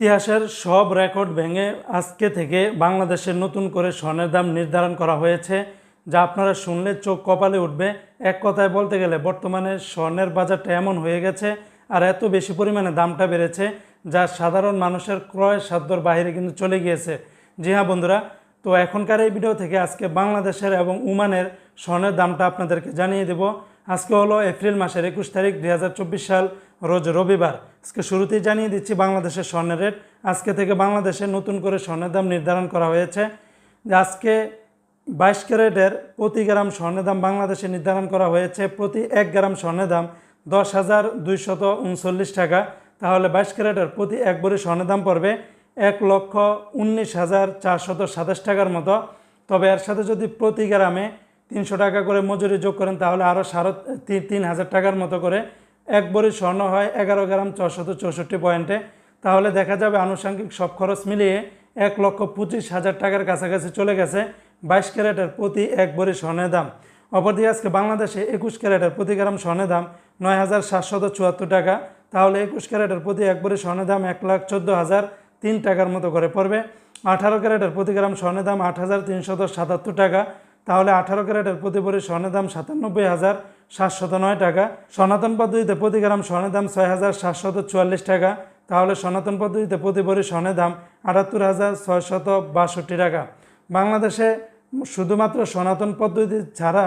ইতিহাসের সব রেকর্ড ভেঙে আজকে থেকে বাংলাদেশের নতুন করে স্বর্ণের দাম নির্ধারণ করা হয়েছে, যা আপনারা শুনলে চোখ কপালে উঠবে। এক কথায় বলতে গেলে, বর্তমানে স্বর্ণের বাজারটা এমন হয়ে গেছে আর এত বেশি পরিমাণে দামটা বেড়েছে, যা সাধারণ মানুষের ক্রয় সাধ্যর বাইরে কিন্তু চলে গিয়েছে। জি হ্যাঁ বন্ধুরা, তো এখনকার এই ভিডিও থেকে আজকে বাংলাদেশের এবং উমানের স্বর্ণের দামটা আপনাদেরকে জানিয়ে দেব। আজকে হলো এপ্রিল মাসের একুশ তারিখ দু হাজার চব্বিশ সাল, রোজ রবিবার। আজকে শুরুতেই জানিয়ে দিচ্ছি, বাংলাদেশের স্বর্ণের রেট। আজকে থেকে বাংলাদেশে নতুন করে স্বর্ণের দাম নির্ধারণ করা হয়েছে। যে আজকে বাইশ ক্যারেটের প্রতি গ্রাম স্বর্ণের দাম বাংলাদেশে নির্ধারণ করা হয়েছে, প্রতি এক গ্রাম স্বর্ণের দাম দশ হাজার দুইশত উনচল্লিশ টাকা। তাহলে বাইশ ক্যারেটের প্রতি এক ভরি স্বর্ণের দাম পড়বে এক লক্ষ উনিশ হাজার চারশত সাতাশ টাকার মতো। তবে এর সাথে যদি প্রতি গ্রামে তিনশো টাকা করে মজুরি যোগ করেন, তাহলে আরও সাড়ে তিন হাজার টাকার মতো করে এক ভরি স্বর্ণ হয় এগারো গ্রাম ছশত চৌষট্টি পয়েন্টে। তাহলে দেখা যাবে আনুষঙ্গিক সব খরচ মিলিয়ে এক লক্ষ পঁচিশ হাজার টাকার কাছাকাছি চলে গেছে বাইশ ক্যারেটের প্রতি এক ভরি স্বর্ণের দাম। অপরদিকে আজকে বাংলাদেশে একুশ ক্যারেটের প্রতি গ্রাম স্বর্ণের দাম নয় হাজার সাতশত চুয়াত্তর টাকা। তাহলে একুশ ক্যারেটের প্রতি এক ভরি স্বর্ণের দাম এক লাখ চোদ্দ হাজার তিন টাকার মতো করে পড়বে। আঠারো ক্যারেটের প্রতি গ্রাম স্বর্ণের দাম আট হাজার তিনশত সাতাত্তর টাকা। তাহলে আঠারো ক্যারেটের প্রতি ভরি স্বর্ণের দাম সাতানব্বই হাজার সাতশত নয় টাকা। সনাতন পদ্ধতিতে প্রতি গ্রাম স্বর্ণের দাম ছয় হাজার সাতশত চুয়াল্লিশ টাকা। তাহলে সনাতন পদ্ধতিতে প্রতি ভরি স্বর্ণের দাম আটাত্তর হাজার ছয়শত বাষট্টি টাকা। বাংলাদেশে শুধুমাত্র সনাতন পদ্ধতি ছাড়া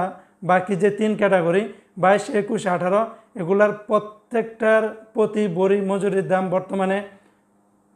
বাকি যে তিন ক্যাটাগরি, বাইশ, একুশ, আঠারো, এগুলার প্রত্যেকটার প্রতি বড়ি মজুরির দাম বর্তমানে,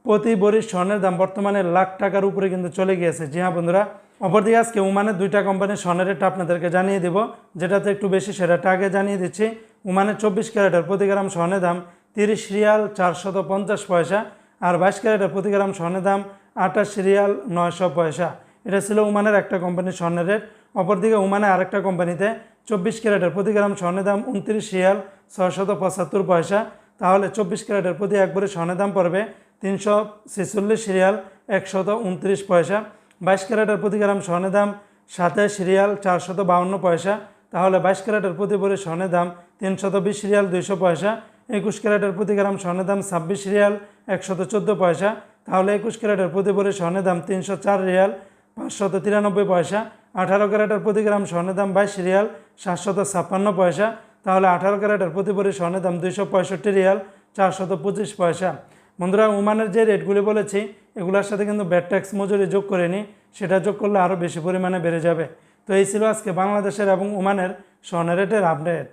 প্রতি বড়ি স্বর্ণের দাম বর্তমানে লাখ টাকার উপরে কিন্তু চলে গিয়েছে। জি হ্যাঁ বন্ধুরা অপরদিকে আজকে উমানের দুইটা কোম্পানির স্বর্ণের রেটটা আপনাদেরকে জানিয়ে দেব, যেটাতে একটু বেশি সেটাটা আগে জানিয়ে দিচ্ছি। উমানের চব্বিশ ক্যারেটের প্রতি গ্রাম স্বর্ণের দাম তিরিশ রিয়াল চারশত পঞ্চাশ পয়সা, আর বাইশ ক্যারেটের প্রতি গ্রাম স্বর্ণের দাম আঠাশ রিয়াল নয়শো পয়সা। এটা ছিল উমানের একটা কোম্পানির স্বর্ণের রেট। অপরদিকে উমানে আরেকটা কোম্পানিতে চব্বিশ ক্যারেটের প্রতি গ্রাম স্বর্ণের দাম উনত্রিশ রিয়াল ছয়শত পঁচাত্তর পয়সা। তাহলে চব্বিশ ক্যারেটের প্রতি একবারে স্বর্ণের দাম পড়বে তিনশো ছেচল্লিশ রিয়াল একশত উনত্রিশ পয়সা। বাইশ ক্যারেটের প্রতি গ্রাম স্বর্ণের দাম সাতাশ রিয়াল চারশত বাউন্ন পয়সা। তাহলে বাইশ ক্যারেটের প্রতি ভরি স্বর্ণের দাম তিনশত বিশ রিয়াল দুইশো পয়সা। একুশ ক্যারেটের প্রতি গ্রাম স্বর্ণের দাম ছাব্বিশ রিয়াল একশত চোদ্দ পয়সা। তাহলে একুশ ক্যারেটের প্রতি ভরি স্বর্ণের দাম তিনশো চার রিয়াল পাঁচশত তিরানব্বই পয়সা। আঠারো ক্যারেটের প্রতি গ্রাম স্বর্ণের দাম বাইশ রিয়াল সাতশত ছাপ্পান্ন পয়সা। তাহলে আঠারো ক্যারেটের প্রতি ভরি স্বর্ণের দাম দুইশো পঁয়ষট্টি রিয়াল চারশত পঁচিশ পয়সা। বন্ধুরা উমানের যে রেটগুলি বলেছি, এগুলোর সাথে কিন্তু ব্যাট ট্যাক্স মজুরি যোগ করে নিই। সেটা যোগ করলে আরও বেশি পরিমাণে বেড়ে যাবে। তো এই ছিল আজকে বাংলাদেশের এবং উমানের স্বর্ণের রেটের আপডেট